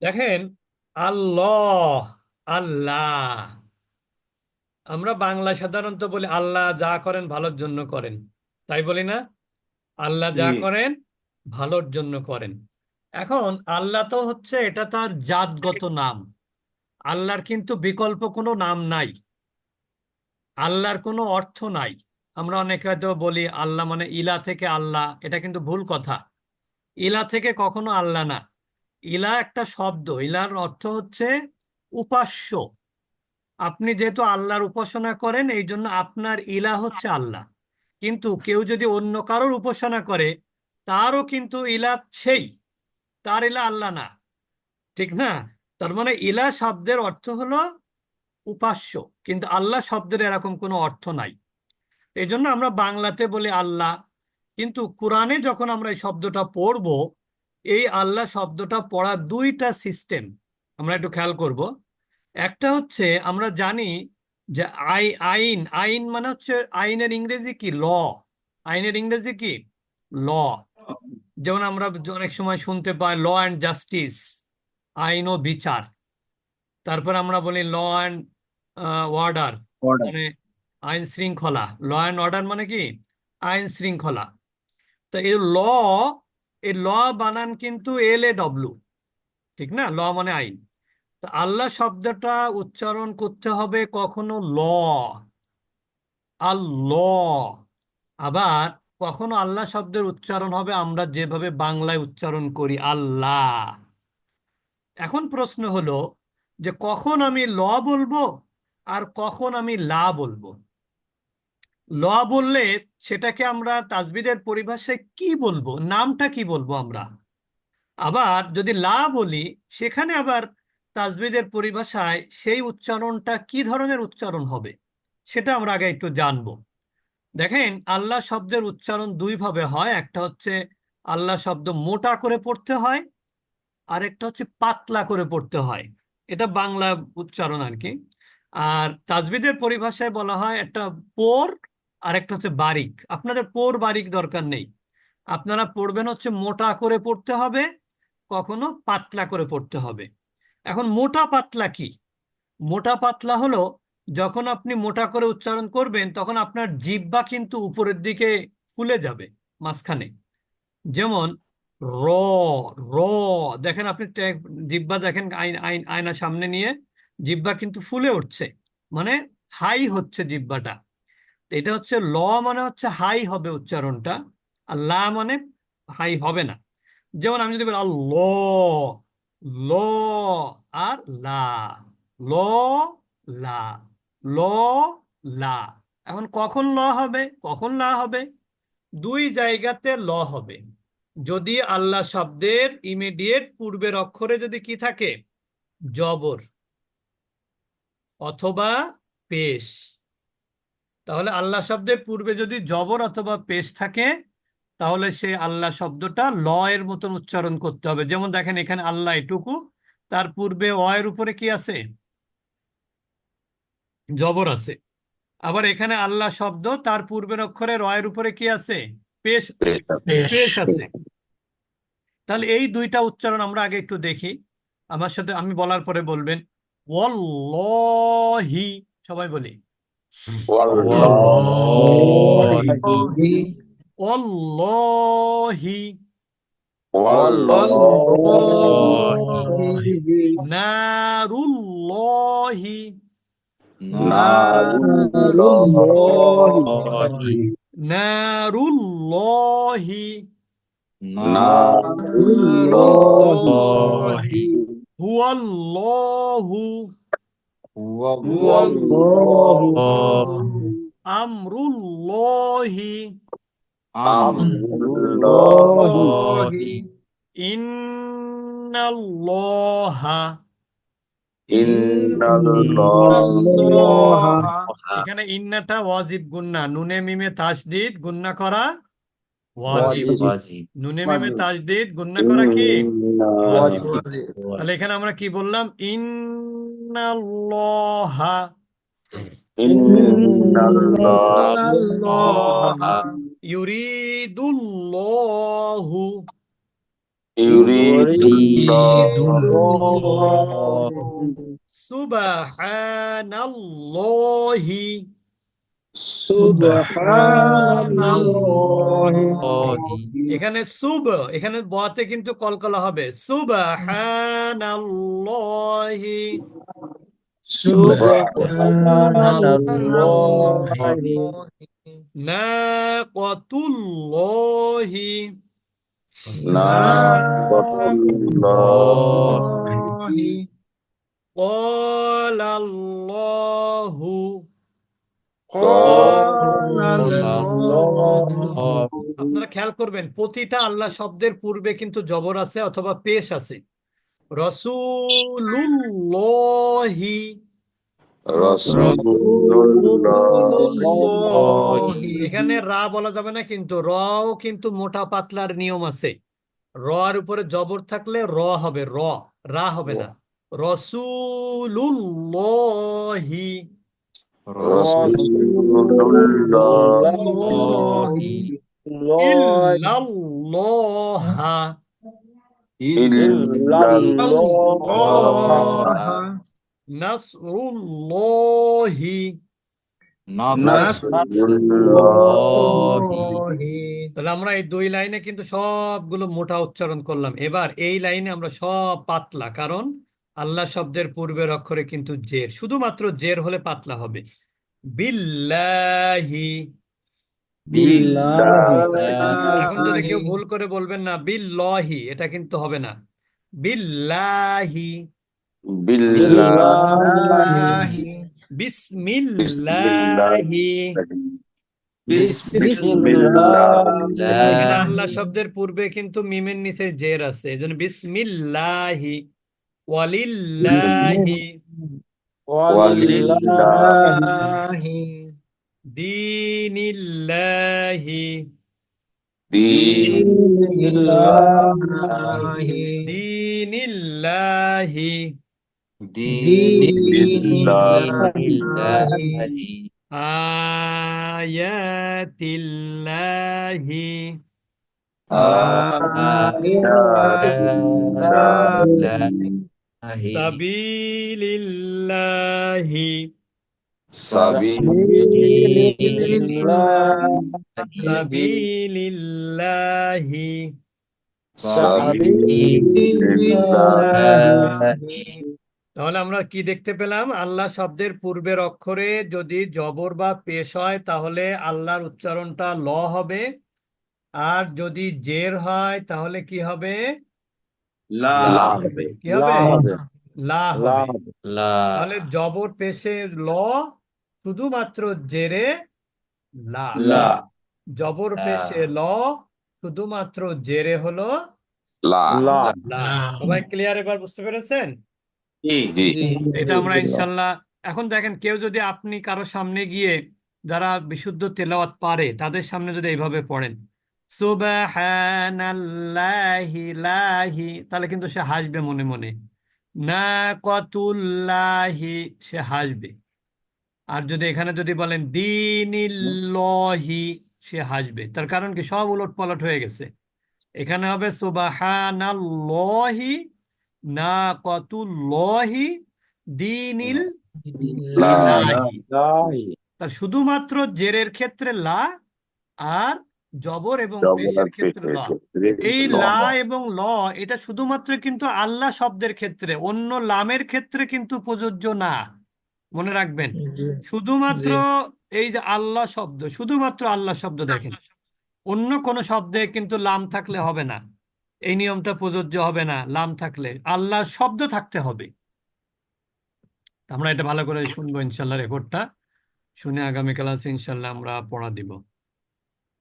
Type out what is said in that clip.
দেখেন আল্লাহ আল্লাহ। আমরা বাংলা সাধারণত বলি আল্লাহ যা করেন ভালোর জন্য করেন। তাই বলি না? আল্লাহ যা করেন ভালোর জন্য করেন। এখন আল্লাহ তো হচ্ছে এটা তার জাতগত নাম। আল্লাহর কিন্তু বিকল্প কোনো নাম নাই। আল্লাহর কোনো অর্থ নাই। আমরা অনেকে হয়তো বলি আল্লাহ মানে ইলা থেকে আল্লাহ। এটা কিন্তু ভুল কথা। ইলা থেকে কখনো আল্লাহ না। ইলা একটা শব্দ। ইলার অর্থ হচ্ছে উপাস্য। আপনি যেহেতু আল্লাহর উপাসনা করেন এই জন্য আপনার ইলা হচ্ছে আল্লাহ। কিন্তু কেউ যদি অন্য কারোর উপাসনা করে, তারও কিন্তু ইলা সেই। তার ইলা আল্লাহ না। ঠিক না? তার মানে ইলা শব্দের অর্থ হলো উপাস্য। কিন্তু আল্লাহ শব্দের এরকম কোনো অর্থ নাই। এই জন্য আমরা বাংলাতে বলি আল্লাহ। কিন্তু কোরআনে যখন আমরা এই শব্দটা পড়ব এই আল্লাহ শব্দটা পড়ার দুইটা সিস্টেম আমরা একটু খেয়াল করব। একটা হচ্ছে আমরা জানি যে আই আইন আইন মানে হচ্ছে আইনের ইংরেজি কি? ল। আইনের ইংরেজি কি? ল। যেমন আমরা অনেক সময় শুনতে পাই ল অ্যান্ড জাস্টিস আইন ও বিচার। তারপর আমরা বলি ল অ্যান্ড অর্ডার। মানে আইন শৃঙ্খলা। ল অ্যান্ড অর্ডার মানে কি? আইন শৃঙ্খলা। তো এই ল এই ল বানান কিন্তু এল এ ডব্লু ঠিক না? ল মানে আইন। তো আল্লাহ শব্দটা উচ্চারণ করতে হবে কখনো ল। আল্লাহ আবার কখনো আল্লাহ শব্দের উচ্চারণ হবে, আমরা যেভাবে বাংলায় উচ্চারণ করি, আল্লাহ। এখন প্রশ্ন হলো যে কখন আমি ল বলব আর কখন আমি লা বলব? ল বললে সেটাকে আমরা তাজবিদের পরিভাষায় কি বলব? নামটা কি বলব আমরা? আবার যদি লা বলি, সেখানে আবার তাজবিদের পরিভাষায় সেই উচ্চারণটা কি ধরনের উচ্চারণ হবে, সেটা আমরা আগে একটু জানব। দেখেন, আল্লাহ শব্দের উচ্চারণ দুইভাবে হয়। একটা হচ্ছে আল্লাহ শব্দ মোটা করে পড়তে হয় আর একটা হচ্ছে পাতলা করে পড়তে হয়। এটা বাংলা উচ্চারণ আর কি। আর তাজবিদের পরিভাষায় বলা হয় একটা পোর আর একটা হচ্ছে বারিক। আপনাদের পোর বারিক দরকার নেই। আপনারা পড়বেন হচ্ছে মোটা করে পড়তে হবে, কখনো পাতলা করে পড়তে হবে। এখন মোটা পাতলা কি? মোটা পাতলা হলো যখন আপনি মোটা করে উচ্চারণ করবেন, তখন আপনার জিব্বা কিন্তু উপরের দিকে ফুলে যাবে, মাঝখানে। যেমন র র, দেখেন আপনি জিহ্বা দেখেন আইন আইন, আয়নার সামনে নিয়ে জিব্বা কিন্তু ফুলে উঠছে। মানে হাই হচ্ছে জিহ্বাটা। তো এটা হচ্ছে ল মানে হচ্ছে হাই হবে উচ্চারণটা, আর লা মানে হাই হবে না। যেমন আমি যদি বলি ল ল আর লা, ল লা ল, লা। এখন কখন ল হবে, কখন লা হবে? দুই জায়গাতে ল হবে। যদি আল্লাহ শব্দের ইমিডিয়েট পূর্বের অক্ষরে যদি কি থাকে? জবর অথবা পেশ। তাহলে আল্লাহ শব্দের পূর্বে যদি জবর অথবা পেশ থাকে তাহলে সে আল্লাহ শব্দটা ল এর মতন উচ্চারণ করতে হবে। যেমন দেখেন এখানে আল্লাহ এটুকু তার পূর্বে অ এর উপরে কি আছে? জবর আছে। আবার এখানে আল্লাহ শব্দ তার পূর্বের অক্ষরে র এর উপরে কি আছে? পেশ। পেশ আছে। তাহলে এই দুইটা উচ্চারণ আমরা আগে একটু দেখি। আমার সাথে আমি বলার পরে বলবেন ওয়াল্লাহি সবাই বলি। নারুল্লাহি নারুল্লাহি হুয়াল্লাহু আমরুল্লাহি ইন্নাল্লাহা এখানে ইন্নাটা ওয়াজিব গুন্না। নুনে মিমে তাসদিদ গুন্না করা ওয়াজিব। নুনে মিমে তাসদিদ গুন্না করা কি? তাহলে এখানে আমরা কি বললাম? ইন্নাল্লাহা ইউরিদুল্লাহু يريد يريد الله সুবহানাল্লাহি سبحان الله এখানে সুব এখানে বতে কিন্তু কলকলা হবে সুবহানাল্লাহি সুবহানাল্লাহি নাকাতুল্লাহি নাকাতুল্লাহি ক্বালাল্লাহু আপনারা খেয়াল করবেন প্রতিটা আল্লাহ শব্দের পূর্বে কিন্তু জবর আছে অথবা পেশ আছে। রসুলুল্লাহি এখানে রা বলা যাবে না কিন্তু র কিন্তু মোটা পাতলার নিয়ম আছে। র এর উপরে জবর থাকলে র হবে র রা হবে না। রসুলুল্লাহি। রসুলুল্লাহি। ইল্লাল্লাহ। তাহলে আমরা এই দুই লাইনে কিন্তু সবগুলো মোটা উচ্চারণ করলাম। এবার এই লাইনে আমরা সব পাতলা কারণ আল্লাহ শব্দের পূর্বের অক্ষরে কিন্তু জের। শুধুমাত্র জের হলে পাতলা হবে। বিল্লাহি কেউ ভুল করে বলবেন না বিল্লাহি এটা কিন্তু হবে না। বিল্লাহি। বিল্লাহি। বিসমিল্লাহি। আল্লাহ শব্দের পূর্বে কিন্তু মিমের নিচে জের আছে। এজন্য বিসমিল্লাহি। ওয়ালিল্লাহি। ওয়ালিল্লাহি। দীনিল্লাহি। দীনিল্লাহি। দীনিল্লাহি। দীনিল্লাহি। আয়াতিল্লাহি। আয়াতিল্লাহি। সাবিলিল্লাহি। sabilillahi তাহলে আমরা কি দেখতে পেলাম? আল্লাহ শব্দের পূর্বের অক্ষরে যদি জবর বা পেশ হয় তাহলে আল্লাহর উচ্চারণটা ল হবে। আর যদি জের হয় তাহলে কি হবে? লা হবে। কি হবে? লা হবে। তাহলে জবর পেশে ল শুধুমাত্র জেরে লা। লা। জবর পেশে ল শুধুমাত্র জেরে হলো লা। সবাই ক্লিয়ার এবার বুঝতে পেরেছেন? জি এটা আমরা ইনশাল্লাহ এখন দেখেন কেউ যদি আপনি কারও সামনে গিয়ে যারা বিশুদ্ধ তেলাওয়াত পারে তাদের সামনে যদি এইভাবে পড়েন সুবহানাল্লাহি লাহি তাহলে কিন্তু সে হাসবে মনে মনে। না কতুল্লাহি সে হাসবে। আর যদি এখানে যদি বলেন দিনিল্লাহি সে হাসবে। তার কারণ কি? সব উলট পালট হয়ে গেছে। এখানে হবে সুবহানাল্লাহি না কতুল্লাহি দিনিল তার শুধুমাত্র জেরের ক্ষেত্রে লা আর জবর এবং পেশের ক্ষেত্রে ল। এই লা এবং ল এটা শুধুমাত্র কিন্তু আল্লাহ শব্দের ক্ষেত্রে অন্য লামের ক্ষেত্রে কিন্তু প্রযোজ্য না। মনে রাখবেন। শুধুমাত্র এই যে আল্লাহ শব্দ শুধুমাত্র আল্লাহ শব্দ দেখেন। অন্য কোনো শব্দে কিন্তু লাম থাকলে হবে না। এই নিয়মটা প্রযোজ্য হবে না লাম থাকলে। আল্লাহ শব্দ থাকতে হবে। আমরা এটা ভালো করে শুনব ইনশাল্লাহ রেকর্ডটা। শুনে আগামী ক্লাসে ইনশাল্লাহ আমরা পড়া দিব।